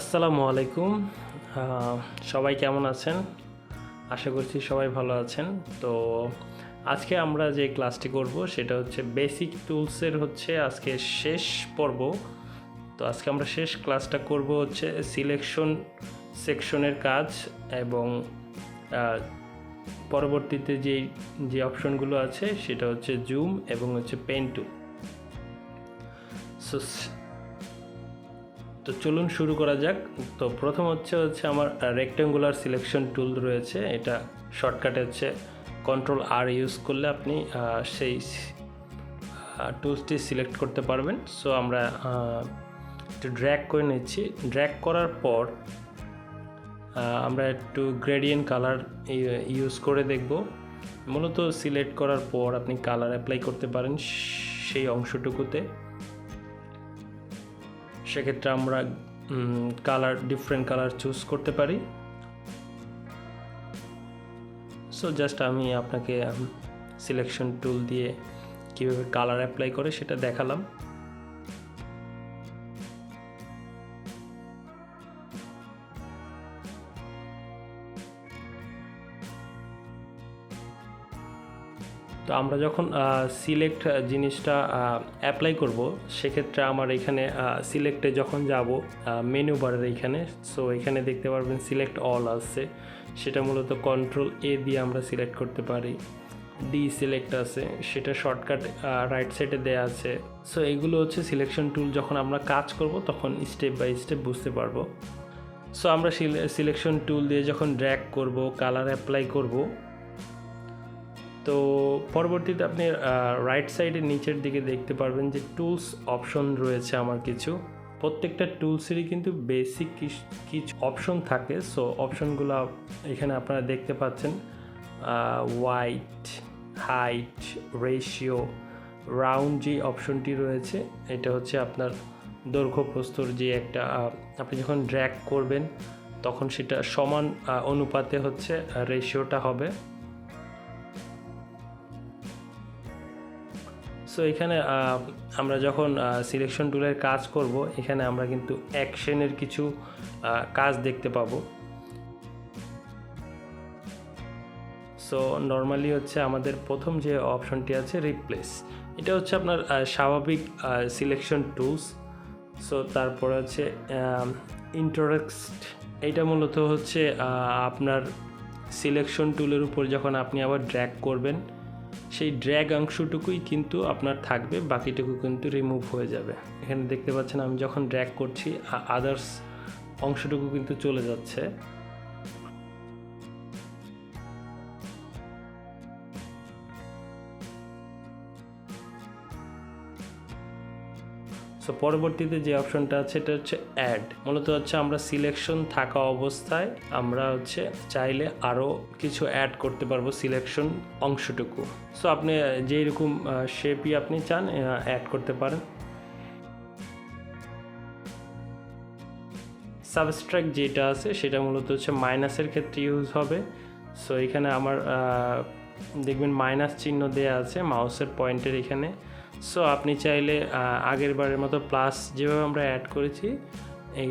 আসসালামু আলাইকুম। সবাই কেমন আছেন? আশা করছি সবাই ভালো আছেন। তো আজকে আমরা যে ক্লাসটি করব সেটা হচ্ছে বেসিক টুলসের হচ্ছে আজকে শেষ পর্ব। তো আজকে আমরা শেষ ক্লাসটা করব হচ্ছে সিলেকশন সেকশনের কাজ এবং পরবর্তীতে যে যে অপশনগুলো আছে সেটা হচ্ছে জুম এবং হচ্ছে পেন টুল সো তো চলুন শুরু করা যাক। তো প্রথম হচ্ছে হচ্ছে আমার রেক্টেঙ্গুলার সিলেকশন টুল রয়েছে। এটা শর্টকাটে হচ্ছে কন্ট্রোল আর ইউজ করলে আপনি সেই টুলসটি সিলেক্ট করতে পারবেন। সো আমরা একটু ড্র্যাগ করে নিচ্ছি। ড্র্যাগ করার পর আমরা একটু গ্রেডিয়েন্ট কালার ইউজ করে দেখব। মূলত সিলেক্ট করার পর আপনি কালার অ্যাপ্লাই করতে পারেন সেই অংশটুকুতে। সেক্ষেত্রে আমরা কালার ডিফারেন্ট কালার চুজ করতে পারি। সো জাস্ট আমি আপনাকে সিলেকশন টুল দিয়ে কীভাবে কালার অ্যাপ্লাই করে সেটা দেখালাম। তো আমরা যখন সিলেক্ট জিনিসটা অ্যাপ্লাই করব, সেক্ষেত্রে আমার এখানে সিলেক্টে যখন যাব মেনু বারের এইখানে সো এখানে দেখতে পারবেন সিলেক্ট অল আছে। সেটা মূলত কন্ট্রোল এ দিয়ে আমরা সিলেক্ট করতে পারি। ডি সিলেক্ট আছে, সেটা শর্টকাট রাইট সাইডে দেয়া আছে। সো এগুলো হচ্ছে সিলেকশন টুল যখন আমরা কাজ করব, তখন স্টেপ বাই স্টেপ বুঝতে পারব। সো আমরা সিলেকশন টুল দিয়ে যখন ড্র্যাগ করব কালার অ্যাপ্লাই করব তো পরবর্তীতে আপনি রাইট সাইডের নিচের দিকে দেখতে পারবেন যে টুলস অপশন রয়েছে আমার কিছু। প্রত্যেকটা টুলসেরই কিন্তু বেসিক কিছু অপশন থাকে। সো অপশনগুলো এখানে আপনারা দেখতে পাচ্ছেন হোয়াইট হাইট রেশিও রাউন্ড যে অপশনটি রয়েছে, এটা হচ্ছে আপনার দৈর্ঘ্য প্রস্তর যে একটা আপনি যখন ড্র্যাগ করবেন, তখন সেটা সমান অনুপাতে হচ্ছে রেশিওটা হবে। সো এখানে আমরা যখন সিলেকশন টুলের কাজ করব, এখানে আমরা কিন্তু অ্যাকশনের কিছু কাজ দেখতে পাবো। সো নর্মালি হচ্ছে আমাদের প্রথম যে অপশনটি আছে রিপ্লেস এটা হচ্ছে আপনার স্বাভাবিক সিলেকশন টুলস সো তারপরে হচ্ছে ইন্টারেক্সট এটা মূলত হচ্ছে আপনার সিলেকশন টুলের উপর যখন আপনি আবার ড্র্যাগ করবেন সেই ড্র্যাগ অংশটুকুই কিন্তু আপনার থাকবে, বাকিটুকু কিন্তু রিমুভ হয়ে যাবে। এখানে দেখতে পাচ্ছেন আমি যখন ড্র্যাগ করছি আদার্স অংশটুকু কিন্তু চলে যাচ্ছে। সো পরবর্তীতে যে অপশনটা আছে, এটা হচ্ছে অ্যাড মূলত হচ্ছে আমরা সিলেকশন থাকা অবস্থায় আমরা হচ্ছে চাইলে আরও কিছু অ্যাড করতে পারব সিলেকশন অংশটুকু। সো আপনি যেই রকম শেপই আপনি চান অ্যাড করতে পারেন। সাবস্ট্রাক্ট যেটা আছে, সেটা মূলত হচ্ছে মাইনাসের ক্ষেত্রে ইউজ হবে। সো এখানে আমার দেখবেন মাইনাস চিহ্ন দেয়া আছে মাউসের পয়েন্টের এখানে। সো আপনি চাইলে আগের বারের মতো প্লাস যেভাবে আমরা অ্যাড করেছি, এই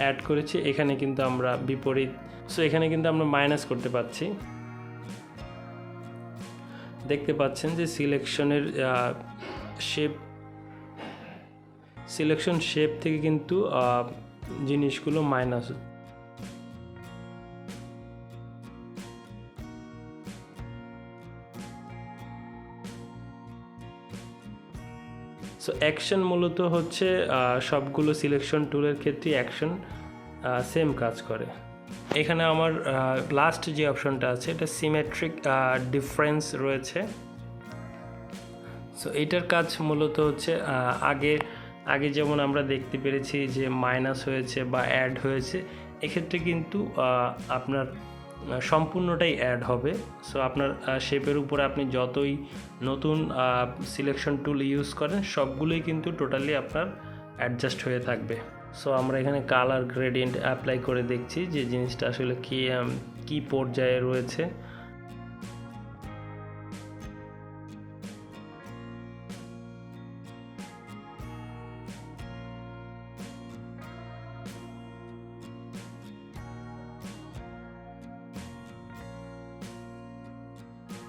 অ্যাড করেছি, এখানে কিন্তু আমরা বিপরীত সো এখানে কিন্তু আমরা মাইনাস করতে পারছি দেখতে পাচ্ছেন যে সিলেকশনের শেপ সিলেকশন শেপ থেকে কিন্তু জিনিসগুলো মাইনাস সো অ্যাকশন মূলত হচ্ছে সবগুলো সিলেকশন টুলের ক্ষেত্রে অ্যাকশন সেম কাজ করে। এখানে আমার লাস্ট যে অপশনটা আছে, এটা সিমেট্রিক ডিফারেন্স রয়েছে। সো এটার কাজ মূলত হচ্ছে আগে আগে যেমন আমরা দেখতে পেরেছি যে মাইনাস হয়েছে বা অ্যাড হয়েছে, এক্ষেত্রে কিন্তু আপনার সম্পূর্ণটাই অ্যাড হবে। সো আপনার শেপের উপরে আপনি যতই নতুন সিলেকশন টুল ইউজ করেন, সবগুলোই কিন্তু টোটালি আপনার অ্যাডজাস্ট হয়ে থাকবে। সো আমরা এখানে কালার গ্রেডিয়েন্ট অ্যাপ্লাই করে দেখছি যে জিনিসটা আসলে কী কী পর্যায়ে রয়েছে।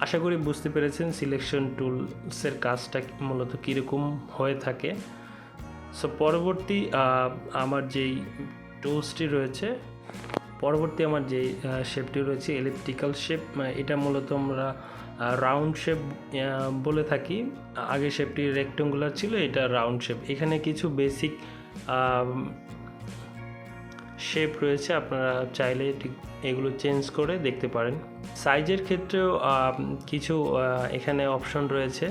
আশা করি বুঝতে পেরেছেন সিলেকশন টুলসের কাজটা মূলত কীরকম হয়ে থাকে। সো পরবর্তী আমার যেই টুলসটি রয়েছে, পরবর্তী আমার যে শেপটি রয়েছে ইলেকট্রিক্যাল শেপ এটা মূলত আমরা রাউন্ড শেপ বলে থাকি। আগে শেপটি রেক্টেঙ্গুলার ছিল, এটা রাউন্ড শেপ এখানে কিছু বেসিক শেপ রয়েছে, আপনারা চাইলে এগুলো চেঞ্জ করে দেখতে পারেন। সাইজের ক্ষেত্রেও কিছু এখানে অপশন রয়েছে।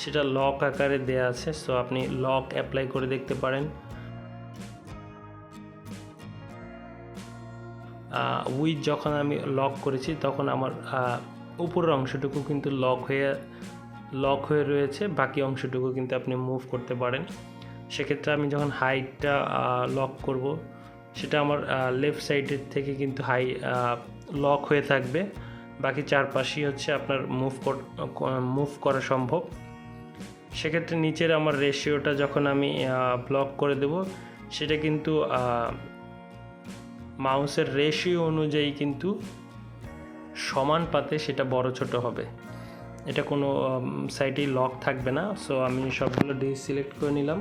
সেটা লক আকারে দেয়া আছে সো আপনি লক অ্যাপ্লাই করে দেখতে পারেন। উইথ যখন আমি লক করেছি, তখন আমার উপরের অংশটুকু কিন্তু লক হয়ে লক হয়ে রয়েছে, বাকি অংশটুকু কিন্তু আপনি মুভ করতে পারেন। সেক্ষেত্রে আমি যখন হাইটটা লক করব সেটা আমার লেফট সাইডের থেকে কিন্তু হাই লক হয়ে থাকবে। বাকি চারপাশই হচ্ছে আপনার মুভ মুভ করা সম্ভব। সেক্ষেত্রে নিচের আমার রেশিওটা যখন আমি ব্লক করে দেব, সেটা কিন্তু মাউসের রেশিও অনুযায়ী কিন্তু সমান পাতে সেটা বড় ছোট হবে। এটা কোনো সাইডেই লক থাকবে না। সো আমি সবগুলো ডি সিলেক্ট করে নিলাম।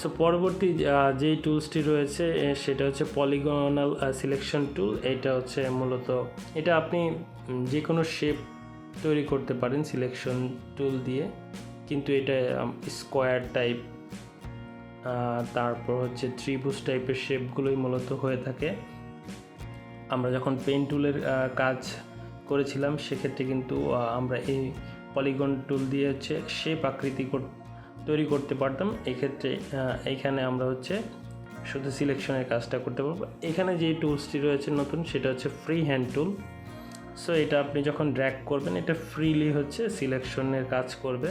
সো পরবর্তী যেই টুলসটি রয়েছে সেটা হচ্ছে পলিগনাল সিলেকশন টুল এটা হচ্ছে মূলত, এটা আপনি যে কোনো শেপ তৈরি করতে পারেন সিলেকশন টুল দিয়ে। কিন্তু এটা স্কোয়ার টাইপ তারপর হচ্ছে ত্রিভুজ টাইপের শেপগুলোই মূলত হয়ে থাকে। আমরা যখন পেন টুলের কাজ করেছিলাম, সেক্ষেত্রে কিন্তু আমরা এই পলিগন টুল দিয়ে হচ্ছে শেপ আকৃতি তৈরি করতে পারতাম এক্ষেত্রে আহ, এইখানে আমরা হচ্ছে শুধু সিলেকশনের কাজটা করতে পারব। এখানে যে টুলসটি রয়েছে নতুন সেটা হচ্ছে ফ্রি হ্যান্ড টুল সো এটা আপনি যখন ড্র্যাগ করবেন এটা ফ্রিলি হচ্ছে সিলেকশনের কাজ করবে।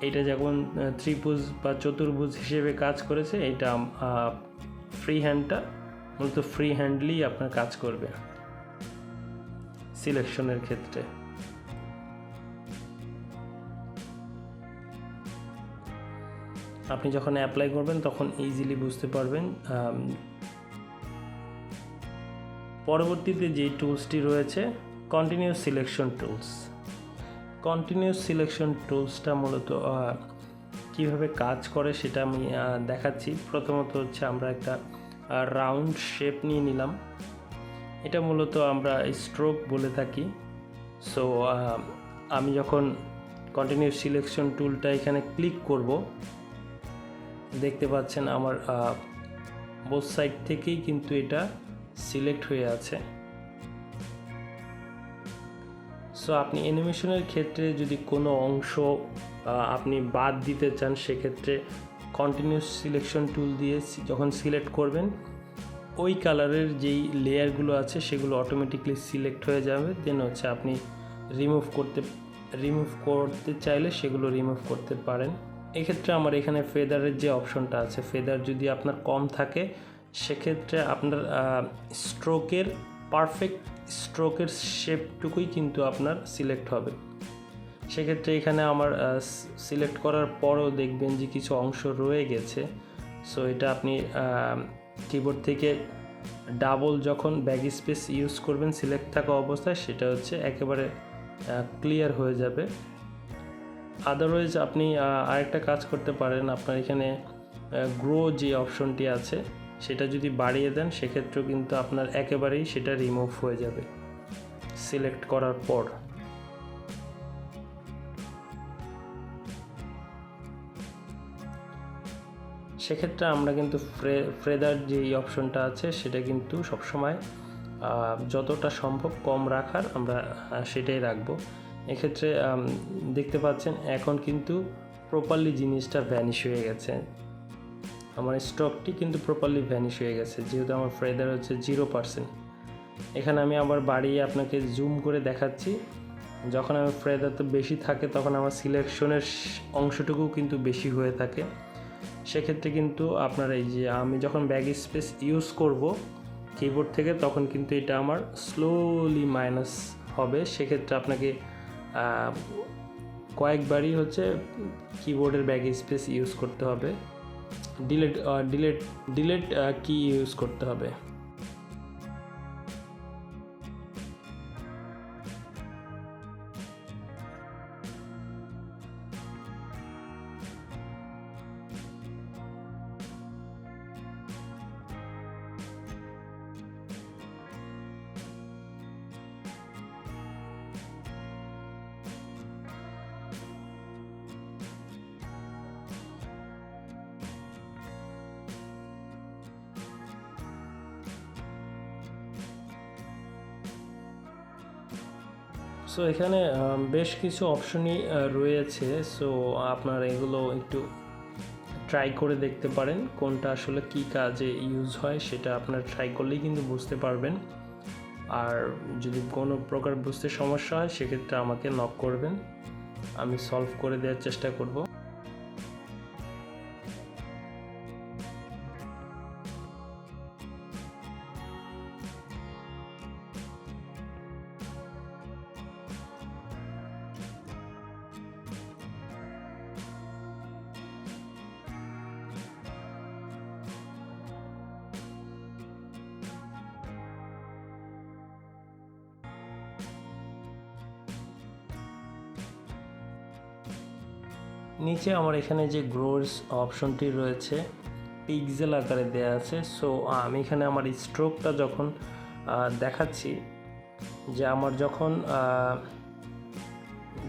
এটা যখন ত্রিভুজ বা চতুর্ভুজ হিসেবে কাজ করেছে এটা ফ্রি হ্যান্ডটা মূলত ফ্রি হ্যান্ডলি আপনার কাজ করবে। সিলেকশনের ক্ষেত্রে। আপনি যখন অ্যাপ্লাই করবেন, তখন ইজিলি বুঝতে পারবেন পরবর্তীতে যে টুলসটি রয়েছে continuous selection tools continuous selection টুলসটা মূলত কীভাবে কাজ করে সেটা আমি দেখাচ্ছি। প্রথমত হচ্ছে আমরা একটা রাউন্ড শেপ নিয়ে নিলাম। এটা মূলত আমরা স্ট্রোক বলে থাকি। সো আমি যখন কন্টিনিউস সিলেকশন টুলটা এখানে ক্লিক করব দেখতে পাচ্ছেন আমার বোথ সাইড থেকেই কিন্তু এটা সিলেক্ট হয়ে আছে। সো আপনি অ্যানিমেশনের ক্ষেত্রে যদি কোনো অংশ আপনি বাদ দিতে চান, সেক্ষেত্রে কন্টিনিউস সিলেকশন টুল দিয়ে যখন সিলেক্ট করবেন, ওই কালারের যেই লেয়ারগুলো আছে, সেগুলো অটোমেটিকলি সিলেক্ট হয়ে যাবে। দেন হচ্ছে আপনি রিমুভ করতে রিমুভ করতে চাইলে সেগুলো রিমুভ করতে পারেন। এক্ষেত্রে আমার এখানে ফেদারের যে অপশনটা আছে ফেদার যদি আপনার কম থাকে, সেক্ষেত্রে আপনার স্ট্রোকের পারফেক্ট স্ট্রোকের শেপটুকুই কিন্তু আপনার সিলেক্ট হবে। সেক্ষেত্রে এখানে আমার সিলেক্ট করার পরও দেখবেন যে কিছু অংশ রয়ে গেছে। সো এটা আপনি কিবোর্ড থেকে ডাবল যখন ব্যাগ স্পেস ইউজ করবেন সিলেক্ট থাকা অবস্থায়, সেটা হচ্ছে একেবারে ক্লিয়ার হয়ে যাবে। আদারওয়াইজ আপনি আরেকটা কাজ করতে পারেন। আপনার এখানে গ্রো যে অপশনটি আছে, সেটা যদি বাড়িয়ে দেন, সেক্ষেত্রেও কিন্তু আপনার একেবারেই সেটা রিমুভ হয়ে যাবে। সিলেক্ট করার পর। সেক্ষেত্রে আমরা কিন্তু ফ্রেদার যে অপশনটা আছে, সেটা কিন্তু সবসময় যতটা সম্ভব কম রাখার আমরা সেটাই রাখব। এক্ষেত্রে দেখতে পাচ্ছেন এখন কিন্তু প্রপারলি জিনিসটা ভ্যানিশ হয়ে গেছে। আমার স্টকটি কিন্তু প্রপারলি ভ্যানিশ হয়ে গেছে, যেহেতু আমার ফ্রেদার হচ্ছে জিরো পার্সেন্ট এখানে আমি আবার বাড়িয়ে আপনাকে জুম করে দেখাচ্ছি। যখন আমার ফ্রেদার তো বেশি থাকে, তখন আমার সিলেকশনের অংশটুকু কিন্তু বেশি হয়ে থাকে। সেক্ষেত্রে কিন্তু আপনার এই যে, আমি যখন ব্যাগ স্পেস ইউজ করব কিবোর্ড থেকে, তখন কিন্তু এটা আমার স্লোলি মাইনাস হবে। সেক্ষেত্রে আপনাকে কয়েকবারই হচ্ছে কিবোর্ডের ব্যাগ স্পেস ইউজ করতে হবে। Delete delete delete key use করতে হবে। সো এখানে বেশ কিছু অপশনই রয়েছে। সো আপনার এগুলো একটু ট্রাই করে দেখতে পারেন, কোনটা আসলে কি কাজে ইউজ হয় সেটা আপনার ট্রাই করলেই কিন্তু বুঝতে পারবেন। আর যদি কোনো প্রকার বুঝতে সমস্যা হয়, সেক্ষেত্রে আমাকে নক করবেন। আমি সলভ করে দেওয়ার চেষ্টা করব। নিচে আমার এখানে যে গ্রোস অপশনটি রয়েছে পিক্সেল আকারে দেওয়া আছে। সো আমি এখানে আমার স্ট্রোকটা যখন দেখাচ্ছি, যে আমার যখন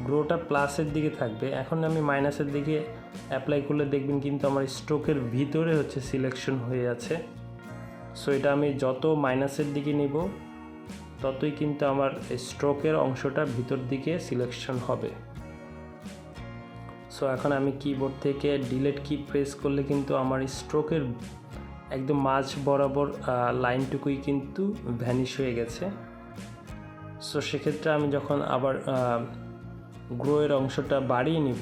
গ্রোটা প্লাসের দিকে থাকবে, এখন আমি মাইনাসের দিকে অ্যাপ্লাই করলে দেখবেন কিন্তু আমার স্ট্রোকের ভিতরে হচ্ছে সিলেকশন হয়ে আছে। সো এটা আমি যত মাইনাসের দিকে নিব, ততই কিন্তু আমার স্ট্রোকের অংশটা ভিতর দিকে সিলেকশন হবে। সো এখন আমি কিবোর্ড থেকে ডিলেট কি প্রেস করলে কিন্তু আমার স্ট্রোকের একদম মাঝ বরাবর লাইনটুকুই কিন্তু ভ্যানিশ হয়ে গেছে। সো সেক্ষেত্রে আমি যখন আবার গ্রোয়ের অংশটা বাড়িয়ে নিব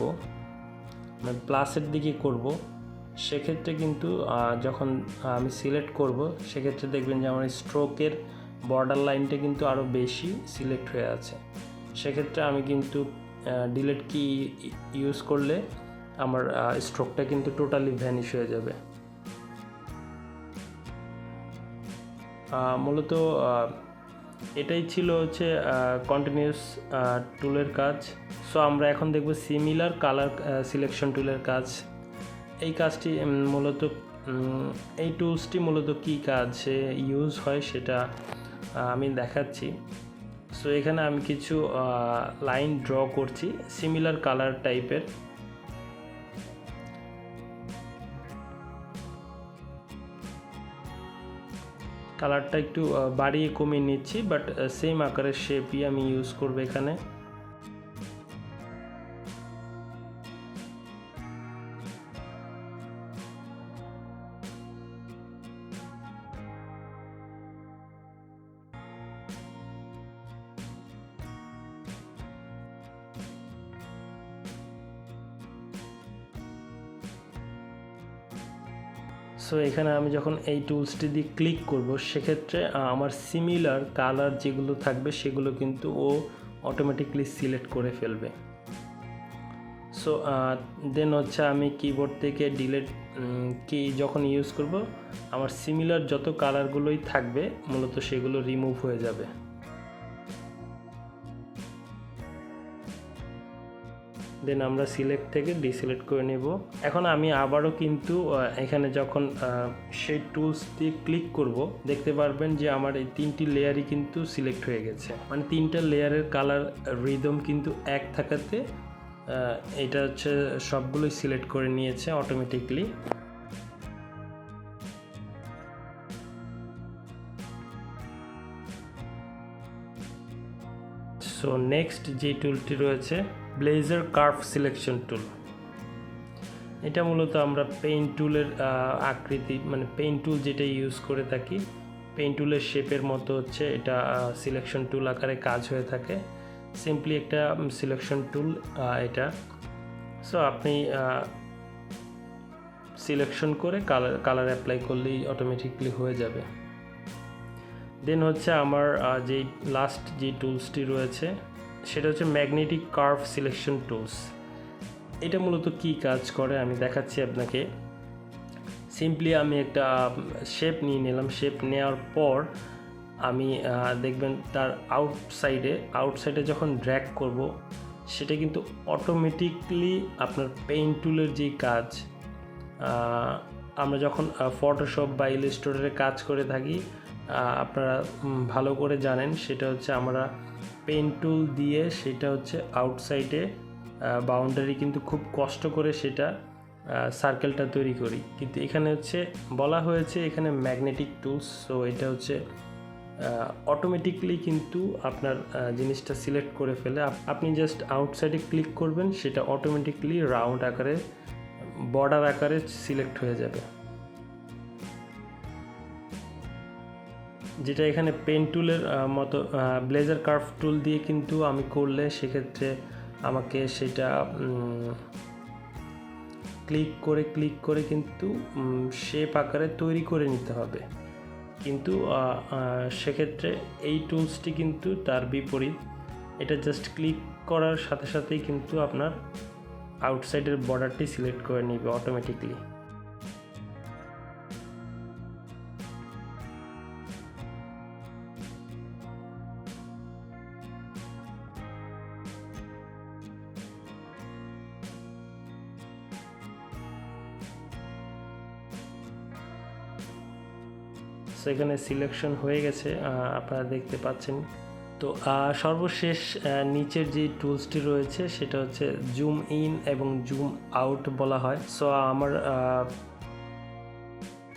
মানে প্লাসের দিকে করব, সেক্ষেত্রে কিন্তু যখন আমি সিলেক্ট করব, সেক্ষেত্রে দেখবেন যে আমার স্ট্রোকের বর্ডার লাইনটা কিন্তু আরও বেশি সিলেক্ট হয়ে আছে। সেক্ষেত্রে আমি কিন্তু ডিলেট কি ইউজ করলে আমার স্ট্রোকটা কিন্তু টোটালি ভ্যানিশ হয়ে যাবে। মূলত এটাই ছিল হচ্ছে কন্টিনিউস টুলের কাজ। সো আমরা এখন দেখব সিমিলার কালার সিলেকশন টুলের কাজ। এই কাজটি মূলত এই টুলসটি মূলত কী কাজে ইউজ হয় সেটা আমি দেখাচ্ছি। সো এখানে আমি কিছু লাইন ড্র করছি সিমিলার কালার টাইপের কালারটা একটু বাড়িয়ে কমিয়ে নিচ্ছি বাট সেম আকারের শেপই আমি ইউজ করব এখানে। সো এখানে আমি যখন এই টুলসটি দিয়ে ক্লিক করব, সেক্ষেত্রে আমার সিমিলার কালার যেগুলো থাকবে, সেগুলো কিন্তু ও অটোমেটিকলি সিলেক্ট করে ফেলবে। সো দেন হচ্ছে আমি কিবোর্ড থেকে ডিলেট কি যখন ইউজ করব, আমার সিমিলার যত কালারগুলোই থাকবে, মূলত সেগুলো রিমুভ হয়ে যাবে। দেন আমরা সিলেক্ট থেকে ডিসিলেক্ট করে নেব। এখন আমি আবারও কিন্তু এখানে যখন সেই টুলস দিয়ে ক্লিক করব, দেখতে পারবেন যে আমার এই তিনটি লেয়ারই কিন্তু সিলেক্ট হয়ে গেছে। মানে তিনটা লেয়ারের কালার রিদম কিন্তু এক থাকাতে এটা হচ্ছে সবগুলোই সিলেক্ট করে নিয়েছে অটোমেটিকলি সো নেক্সট যে টুলটি রয়েছে ব্লেজার কার্ভ সিলেকশন টুল এটা মূলত আমরা পেইন্ট টুলের আকৃতি মানে পেইন্ট টুল যেটা ইউজ করে থাকি পেইন্ট টুলের শেপের মতো হচ্ছে এটা সিলেকশন টুল আকারে কাজ হয়ে থাকে। সিম্পলি একটা সিলেকশন টুল এটা। সো আপনি সিলেকশন করে কালার কালার অ্যাপ্লাই করলেই অটোমেটিকলি হয়ে যাবে। দেন হচ্ছে আমার যেই লাস্ট যে টুলসটি রয়েছে সেটা হচ্ছে ম্যাগনেটিক কার্ভ সিলেকশন টুলস। এটা মূলত কি কাজ করে? আমি দেখাচ্ছি আপনাকে। সিম্পলি আমি একটা শেপ নিয়ে নিলাম। শেপ নেওয়ার পর আমি দেখবেন তার আউটসাইডে আউটসাইডে যখন ড্র্যাগ করব, সেটা কিন্তু অটোমেটিকলি আপনার পেইন্ট টুলের যেই কাজ আমরা যখন ফটোশপ বা ইলিস্টোরের কাজ করে থাকি আপনারা ভালো করে জানেন, সেটা হচ্ছে আমরা পেন টুল দিয়ে সেটা হচ্ছে আউটসাইডে বাউন্ডারি কিন্তু খুব কষ্ট করে সেটা সার্কেলটা তৈরি করি। কিন্তু এখানে হচ্ছে বলা হয়েছে এখানে ম্যাগনেটিক টুলস সো এটা হচ্ছে অটোমেটিকলি কিন্তু আপনার জিনিসটা সিলেক্ট করে ফেলে। আপ- আপনি জাস্ট আউটসাইডে ক্লিক করবেন, সেটা অটোমেটিকলি রাউন্ড আকারে বর্ডার আকারে সিলেক্ট হয়ে যাবে। যেটা এখানে পেন টুলের মতো ব্লেজার কার্ভ টুল দিয়ে কিন্তু আমি করলে সেক্ষেত্রে আমাকে সেটা ক্লিক করে ক্লিক করে কিন্তু শেপ আকারে তৈরি করে নিতে হবে। কিন্তু সেক্ষেত্রে এই টুলসটি কিন্তু তার বিপরীত। এটা জাস্ট ক্লিক করার সাথে সাথেই কিন্তু আপনার আউটসাইডের বর্ডারটি সিলেক্ট করে নেবে অটোমেটিকলি সেখানে সিলেকশন হয়ে গেছে আপনারা দেখতে পাচ্ছেন। তো সর্বশেষ নিচের যে টুলসটি রয়েছে, সেটা হচ্ছে জুম ইন এবং জুম আউট বলা হয়। সো আমার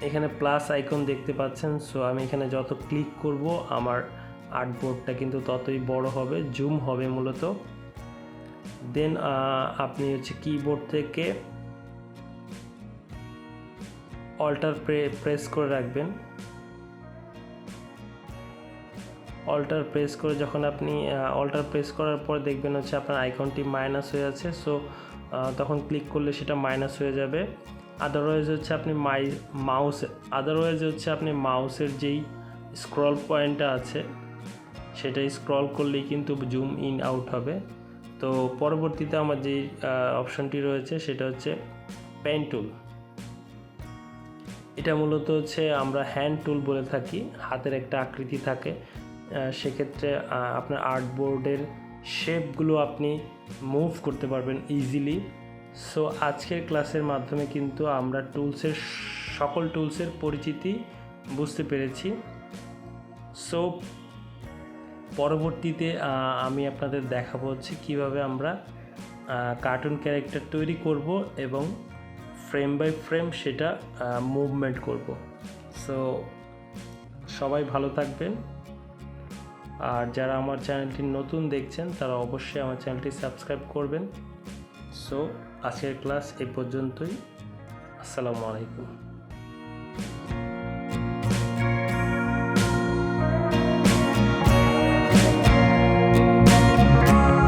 এখানে প্লাস আইকন দেখতে পাচ্ছেন। সো আমি এখানে যত ক্লিক করব, আমার আর্টবোর্ডটা কিন্তু ততই বড় হবে জুম হবে মূলত। দেন আপনি হচ্ছে কিবোর্ড থেকে অল্টার প্রেস করে রাখবেন। অল্টার প্রেস করে যখন আপনি অল্টার প্রেস করার পর দেখবেন হচ্ছে আপনার আইকনটি মাইনাস হয়ে আছে সো তখন ক্লিক করলে সেটা মাইনাস হয়ে যাবে। আদারওয়াইজ হচ্ছে আপনি মাই মাউস আদারওয়াইজ হচ্ছে আপনি মাউসের যেই স্ক্রল পয়েন্টটা আছে, সেটা স্ক্রল করলেই কিন্তু জুম ইন আউট হবে। তো পরবর্তীতে আমার যেই অপশনটি রয়েছে সেটা হচ্ছে পেন টুল এটা মূলত হচ্ছে আমরা হ্যান্ড টুল বলে থাকি, হাতের একটা আকৃতি থাকে। সেক্ষেত্রে আপনার আর্টবোর্ডের শেপগুলো আপনি মুভ করতে পারবেন ইজিলি সো আজকের ক্লাসের মাধ্যমে কিন্তু আমরা টুলসের সকল টুলসের পরিচিতি বুঝতে পেরেছি। সো পরবর্তীতে আমি আপনাদের দেখাবো হচ্ছে কীভাবে আমরা কার্টুন ক্যারেক্টার তৈরি করব এবং ফ্রেম বাই ফ্রেম সেটা মুভমেন্ট করব। সো সবাই ভালো থাকবেন। আর যারা আমার চ্যানেলটি নতুন দেখছেন, তারা অবশ্যই আমার চ্যানেলটি সাবস্ক্রাইব করবেন। সো আজকের ক্লাস এই পর্যন্তই। আসসালামু আলাইকুম।